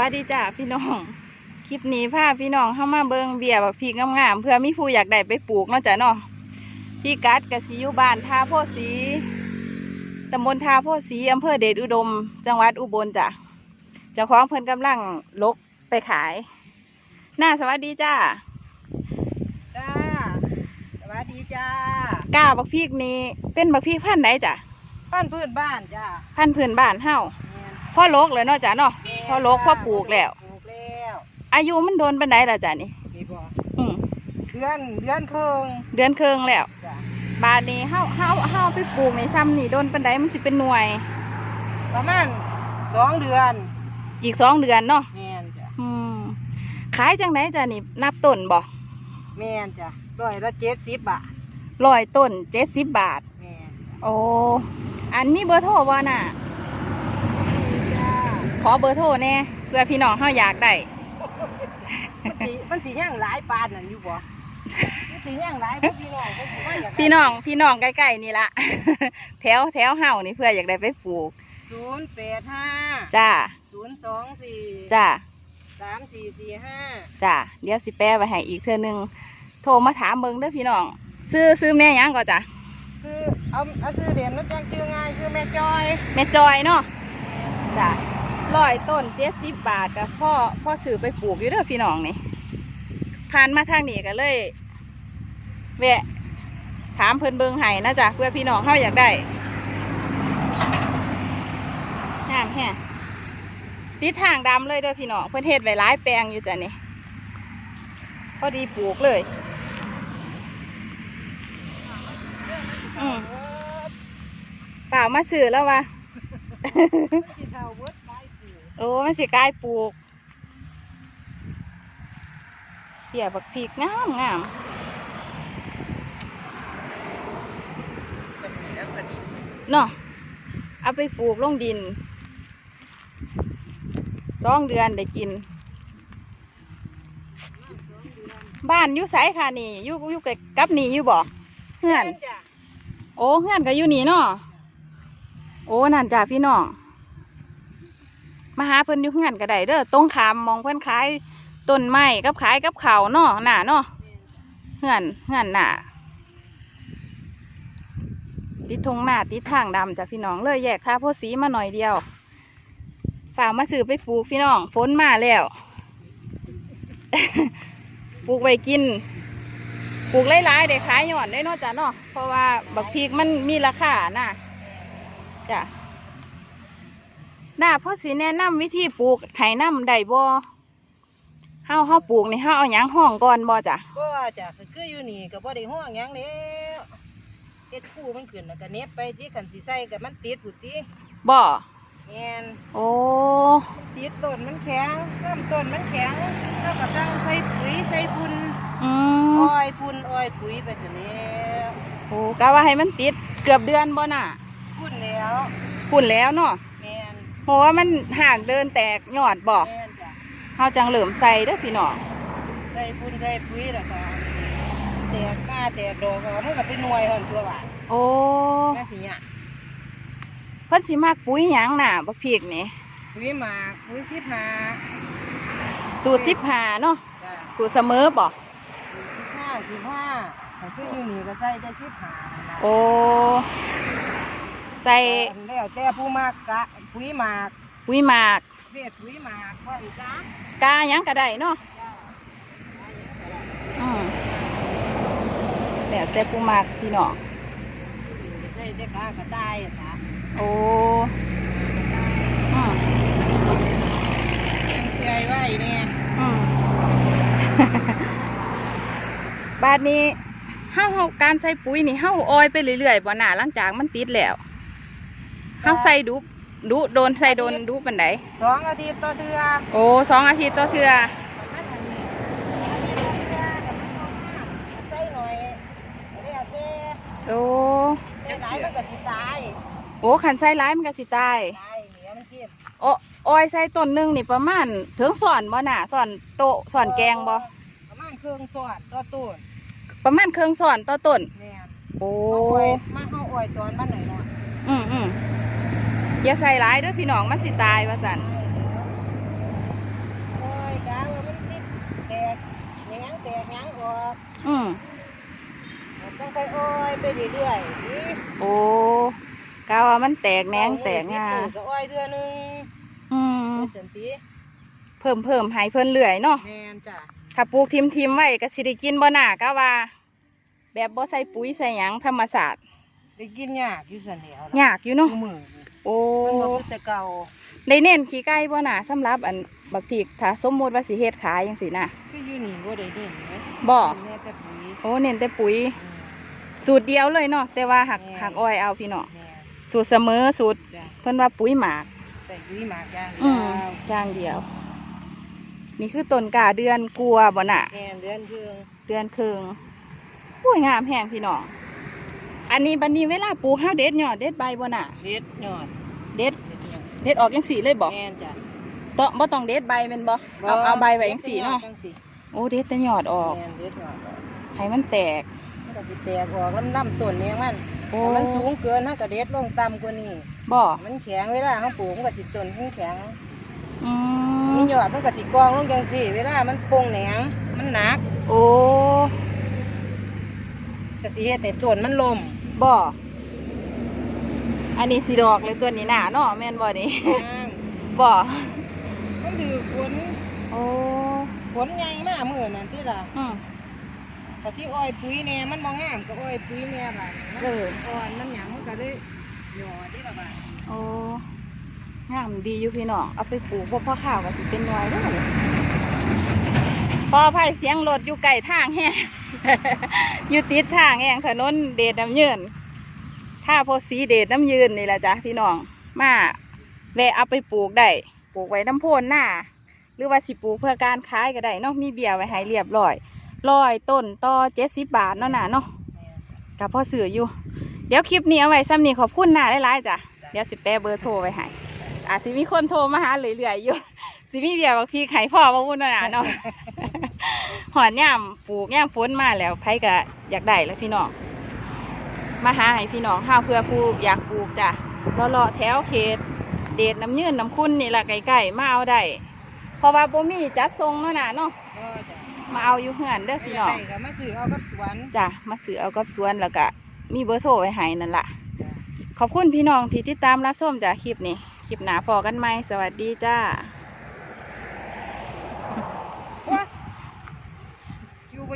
วัสดีจ้าพี่น้อง คลิปนี้พาพี่น้องเข้ามาเบิงเบียร์แบบพีกงามๆเพื่อมีผู้อยากได้ไปปลูกเนาะจ้ะเนาะพี่กัดกสิอยุบ้านท่าโพธิ์สีตำบลท่าโพธิ์สีอำเภอเดชอุดม จังหวัดอุบลจ้ะเจ้าของเพิ่นกำลังลกไปขาย หน้าสวัสดีจ้าจ้าสวัสดีจ้าก้าบักพีกนี้เป็นบักพีกพันธุ์ไหนจ้ะบ้านพื้นบ้านจ้าพันธุ์พื้นบ้านเฮาแม่นพ่อลกเลยเนาะจ้ะเนาะแม่น พ่อลกพ่อปลูกแล้ว ปลูกแล้วอายุมันโดนปันไดแล้วจ้ะนี่กี่บ่อืมเดือนเดือนครึ่งเดือนครึ่งแล้ว จ้าบาดนี้เฮาเฮาเฮาไปปลูกในซ้ำนี่โดนปันไดมันสิเป็นหน่วย ประมาณสองเดือนอีกสองเดือนเนาะแม่นจ้าอืมขายจังไหนจ้ะนี่นับต้นบ่แม่นจ้าร้อยละเจ็ดสิบบาทร้อยต้นเจ็ดสิบบาท แม่นจ้าโอ้ อันมีเบอร์โทรบ่น่ะจ้า ขอเบอร์โทรแน่เพื่อพี่น้องเฮาอยากได้ มันสิมันสิย่างหลายปานนั่นอยู่บ่มันสิย่างหลายพวกพี่น้องเขาสิว่าอยากพี่น้องพี่น้องใกล้ๆนี่ละ แถวแถวเฮานี่เพื่ออยากได้ไปปลูก ศูนย์แปดห้าจ้า ศูนย์สองสี่จ้า สามสี่สี่ห้าจ้า เดี๋ยวสิแปะไว้ให้อีกเทื่อนึง โทรมาถามเบิ่งเด้อพี่น้อง ซื้อซื้อแม่หยังก่อนจ้ะซื้อเอาเอาซื้อเด่นมันจังชื่อง่ายซื้อแม่จอย แม่จอยเนาะจ้ะ ร้อยต้นเจ็ดสิบบาทกับพ่อพ่อซื้อไปปลูกอยู่เด้อพี่น้องนี่ผ่านมาทางนี้ก็เลยแวะถามเพิ่นเบิงไห้นะจ๊ะเพื่อพี่น้องเขาอยากได้งามแฮะติดทางดำเลยเด้อพี่น้องเพิ่นเฮ็ดไว้หลายแปลงอยู่จ้ะนี่พอดีปลูกเลย อืมเปล่ามาซื้อแล้ววะ อ้มันสิกลายปลูกเสียบักพริกงามงามจะมีแล้วพอดีเนาะเอาไปปลูกลงดินสองเดือนได้กิน บ้านอยู่ไสค่ะนี่อยู่อยู่กับกับนี่อยู่บ่เฮือนจ้ะโอ้เฮือนก็อยู่นี่เนาะโอ้นั่นจ้าพี่น้อง มาหาเพิ่นอยู่เฮือนก็ได้เด้อตรงขามมองเพิ่นขายต้นไม้กับขายกับเขาเนาะน่ะเนาะเฮือนเฮือนหน่ะติดทงหน้าติดทางดำจ้ะพี่น้องเลยแยกค่าโพธิ์สีมาหน่อยเดียวฝากมาซื้อไปปลูกพี่น้องฝนมาแล้วปลูกไว้กินปลูกหลายๆได้ขายหย่อนได้นาะจ้ะเนาะเพราะว่าบักพริกมันมีราคาน่ะจ้ะ น่าพ่อสีแนะนำวิธีปลูกไห้น้ำได้บ่เฮาเฮาปลูกนี่เฮาเอาหยังห้องก่อนบ่จ้ะก็จ้ะคือคืออยู่นี่ก็บ่ได้ห้องหยังแล้วเฮ็ดคู่มันขึ้นแล้วก็เน็บไปสิคันสิใส่ก็มันติดพุ่นสิบ่แม่นโอ้ติดต้นมันแข็งเริ่มต้นมันแข็งแล้วก็ตั้งใส่ปุ๋ยใส่พุ่นอืมอ้อยพุ่นอ้อยปุ๋ยไปซะแล้วโอ้กะว่าให้มันติดเกือบเดือนบ่น่ะพุ่นแล้ว พุ่นแล้วเนาะแม่น เพราะว่ามันห่างเดินแตกยอดบ่แม่นจ้ะเฮาจังเหลิมใส่เด้อพี่น้องใส่พุ่นใส่ปุ๋ยแล้วก็แตกมาแตกดอกออกมันก็เป็นหน่วยหั่นตัวบาดโอ้แม่สิหยะเพิ่นสิมักปุ๋ยหยังน่ะบักพริกนี่ปุ๋ยหมากปุ๋ยสิบหาสูตร15เนาะจ้ะสูตรเสมอบ่สิบห้าสิบห้าแต่คืออยู่นี่ก็ใส่ได้สิบหานะโอ้ ใส่แล้วแต่ผู้มากกะปุ๋ยหมากปุ๋ยหมากเวทปุ๋ยหมากว่าอีจ้ากาหยังก็ได้เนาะจ้าอืมแล้วแต่ผู้มักพี่น้องใส่ได้กากระต่ายอะจ้ะโอ้อืมเตยไว้เนี่ยอืม บาดนี้เฮาเฮาการใส่ปุ๋ยนี่เฮาออยไปเรื่อยๆบ่น่าหลังจากมันติดแล้ว เฮาใส่ดุดุโดนใส่โดนดุปันไดสองอาทิตย์ต่อเทือโอ้สองอาทิตย์ต่อเทื่อมันอันนี้อาทิตย์ต่อเทือกับมันเข้ามาใส่หน่อยแล้วแต่โอ้ใส่หลายมันก็สิตายโอ้ขันใส่ร้ายมันก็สิตายตายเหนียวมันเข้มโอ้ออยใส่ต้นหนึงนี่ประมาณถึงสอนบ่น่ะสอนโตะสอนแกงบ่ประมาณเครื่องสอดต่อต้นประมาณเครื่องสอนต่อต้นแม่นโอ้เอาอ้อยมาเข้าอ้อยตอนมันหน่อยหน่อยอืมอืม อย่าใส่ร้ายด้วยพี่น้องมันสิตายว่าสันโอ้ยกลาว่ามันจิแตกแหนงแตกแหงออกอืมต้องไปโอ้ยไปเรื่อยๆดิโอ้กาว่ามันแตกแหนงแตกงาก็อ้อยเดือนนึงอืมสันติเพิ่มเพิ่มหายเพิ่นเหลื่อยเนาะแม่นจ้ะถ้าปลูกทิมทิมไว้ก็สิได้กินบ่หน้าก็ว่า แบบบ่ใส่ปุ๋ยใส่หยังธรรมศาสตร์ ได้กินยากอยู่สันเดียวยากอยู่เนาะมือนี่โอ้มันบ่คือแต่เก่าได้เน้นขี้ไก่บ่น่าสำหรับอันบักพริกถ้าสมมุติว่าสิเฮ็ดขายจังซี่นะคืออยู่นี่บ่ได้เด่นไหมบ่แน่แต่ปุ๋ยโอ้เน้นแต่ปุ๋ย อืม สูตรเดียวเลยเนาะแต่ว่าหักแม่ หักอ้อยเอาพี่เนาะแม่นสูตรเสมอสูตรจ้ะเพิ่นว่าปุ๋ยหมาก ใส่ปุ๋ยหมากย่างอืมยาวอย่างเดียว นี่คือต้นกาเดือนกลัวบ่น่ะ แม่นเดือนเคืองเดือนครึ่งอุ้ยงามแห้งพี่น้อง อันนี้บันนี้เวลาปลูกห้าเด็ดยอดเด็ดใบบ่น่ะ เด็ดยอดเด็ดเด็ดยอดเด็ดออกยังสีเลยบ่แม่นจ้ะ ต้องบ่ต้องเด็ดใบแม่นบ่เอาเอาใบไว้ยังสีเนาะจังสีโอ้เด็ดแต่ยอดออกแม่นเด็ดยอดออกให้มันแตกมันก็สิแตกออกลำลำต้นเนี่ยมันโอ้ถ้ามันสูงเกินเฮาก็เด็ดลงต่ำกว่านี้บ่มันแข็งเวลาเฮาปลูกมันก็สิต้นแข็งอืๆมมียอดมันก็สิกองลงจังซี่เวลามันโป่งแหนงมันหนักโอ้ก็สิเฮ็ดให้ต้นมันลม บ่อันนี้สีดอกเลยตัวนี้หนาเนาะแม่นบ่นี่บ่มันถือฝนโอ้ฝนใหญ่มากมื้อนั้นที่ล่ะอืมก็สิอ้อยปุ๋ยแหน่มันบ่งามก็อ้อยปุ๋ยแหน่บาดนี้เออมันอ่อนมันหยังมันก็เลยหยอดที่ละบาดโอ้งามดีอยู่พี่น้องเอาไปปลูกพวกพ่อข้าวก็สิเป็นหน่วยเด้อพอภัยเสียงรถอยู่ไกลทางแฮะ อยู่ติดทางแองถนนเดชน้ำยืนท่าโพสีเดชน้ำยืนนี่แหละจ้ะพี่น้อง มาแวะเอาไปปลูกได้ ปลูกไว้น้ำโพนหน้า หรือว่าสิปลูกเพื่อการขายก็ได้เนาะ มีเบียร์ไว้ให้เรียบร้อยร้อยต้นต่อเจ็ดสิบบาทเนาะน่ะเนาะกับพ่อเสืออยู่ เดี๋ยวคลิปนี้เอาไว้ซ้ำนี้ขอบคุณหน้าหลายๆจ้ะ เดี๋ยวสิแปะเบอร์โทรไว้ให้อาจสิมีคนโทรมาหาเรื่อยๆอยู่ สิมีเบียร์บอกพี่ไข่พ่อมาวุ่นเนาะน่ะเนาะ หอนย่ำปลูกย่ำฝนมาแล้วไผก็อยากได้แล้วพี่น้องมาหาให้พี่น้องห้าเพื่อผู้อยากปลูกจ้ะเลาะๆแถวเขต เดชน้ำยืนน้ำคุณนี่แหละใกล้ๆมาเอาได้เพราะว่าบ่มีจัดทรงเนาะน่ะเนาะก็จ้ะมาเอาอยู่เฮือนเด้อพี่น้องได้ก็มาซื้อเอากับสวนจ้ะมาซื้อเอากับสวนแล้วก็มีเบอร์โทรไว้ให้นั่นล่ะจ้ะขอบคุณพี่น้องที่ติดตามรับชมจากคลิปนี้ คลิปหนาพอกันไหมสวัสดีจ้า